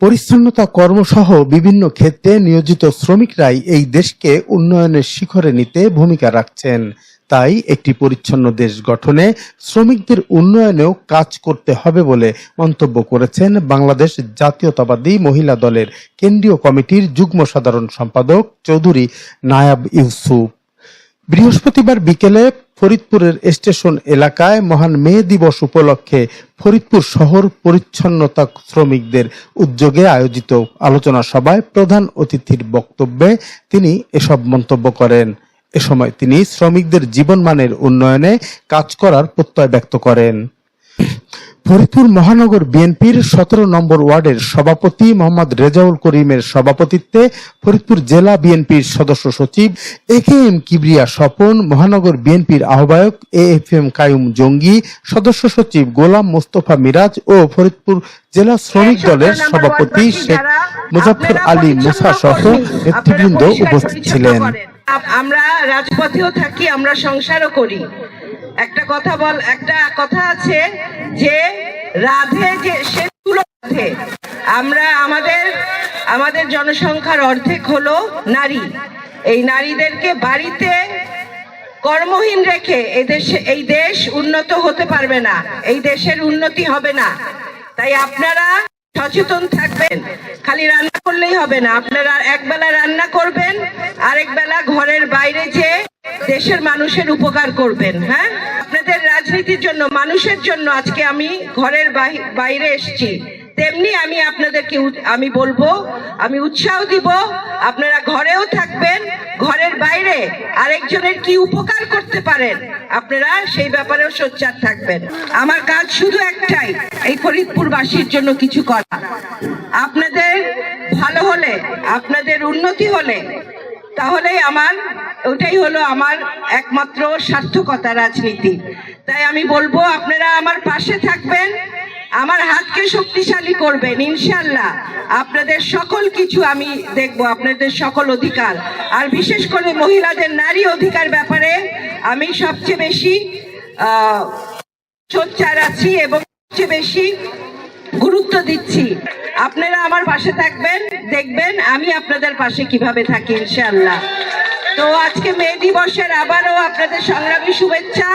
পরিচ্ছন্নতা কর্মসহ বিভিন্ন ক্ষেত্রে নিয়োজিত শ্রমিকরাই এই দেশকে উন্নয়নের শিখরে নিতে ভূমিকা রাখছেন। তাই একটি পরিচ্ছন্ন দেশ গঠনে শ্রমিকদের উন্নয়নেও কাজ করতে হবে বলে মন্তব্য করেছেন বাংলাদেশ জাতীয়তাবাদী মহিলা দলের কেন্দ্রীয় কমিটির যুগ্ম সাধারণ সম্পাদক চৌধুরী নায়াব ইউসুফ। বৃহস্পতিবার বিকেলে ফরিদপুরের স্টেশন এলাকায় মহান মে দিবস উপলক্ষে ফরিদপুর শহর পরিচ্ছন্নতা শ্রমিকদের উদ্যোগে আয়োজিত আলোচনা সভায় প্রধান অতিথির বক্তব্যে তিনি এসব মন্তব্য করেন। এ সময় তিনি শ্রমিকদের জীবনমানের উন্নয়নে কাজ করার প্রত্যয় ব্যক্ত করেন। ফরিদপুর মহানগর বিএনপির সতেরো নম্বর ওয়ার্ডের সভাপতি মোহাম্মদ রেজাউল করিমের সভাপতিত্বে ফরিদপুর জেলা বিএনপির সদস্য সচিব A K M Kibria Swapan মহানগর বিএনপির আহ্বায়ক এ এফ এম কায়ুম জঙ্গি সদস্য সচিব গোলাম মোস্তফা মিরাজ ও ফরিদপুর জেলা শ্রমিক দলের সভাপতি শেখ মুজাফর আলী মুসা সহ নেতৃবৃন্দ উপস্থিত ছিলেন। আমরা রাজপথেও থাকি আমরা সংসারও করি। একটা কথা বল একটা কথা আছে যে রাধে যে সে তুলো রাধে আমরা আমাদের আমাদের জনসংখ্যার অর্ধেক হলো নারী। এই নারীদেরকে বাড়িতে কর্মহীন রেখে এই এদেশ, এই দেশ উন্নত হতে পারবে না, এই দেশের উন্নতি হবে না। তাই আপনারা সচেতন থাকবেন। খালি রান্না করলেই হবে না, আপনারা এক বেলা রান্না করবেন আরেক বেলা ঘরের বাইরে যে দেশের মানুষের উপকার করবেন হ্যাঁ? রাজনীতির জন্য, মানুষের জন্য আজকে আমি ঘরের বাইরে এসেছি। তেমনি আমি আপনাদেরকে আমি বলব, আমি উৎসাহ দিব, আপনারা ঘরেও থাকবেন, ঘরের বাইরে আরেকজনের কি উপকার করতে পারেন, আপনারা সেই ব্যাপারেও সোচ্চার থাকবেন। আমার কাজ শুধু একটাই, এই ফরিদপুরবাসীর জন্য কিছু করা। আপনাদের ভালো হলে, আপনাদের উন্নতি হলে, তাহলেই আমার, ওটাই হলো আমার একমাত্র সার্থকতা রাজনীতি। তাই আমি বলব, আপনারা আমার পাশে থাকবেন, আমার হাতকে শক্তিশালী করবেন ইনশাল্লাহ আপনাদের সকল কিছু আমি দেখব, আপনাদের সকল অধিকার। আর বিশেষ করে মহিলাদের নারী অধিকার ব্যাপারে আমি সবচেয়ে বেশি সোচ্চার আছি এবং সবচেয়ে বেশি গুরুত্ব দিচ্ছি। আপনারা আমার পাশে থাকবেন, দেখবেন আমি আপনাদের পাশে কীভাবে থাকি ইনশাল্লাহ তো আজকে মে দিবসের আবারও আপনাদের সংগ্রামী শুভেচ্ছা।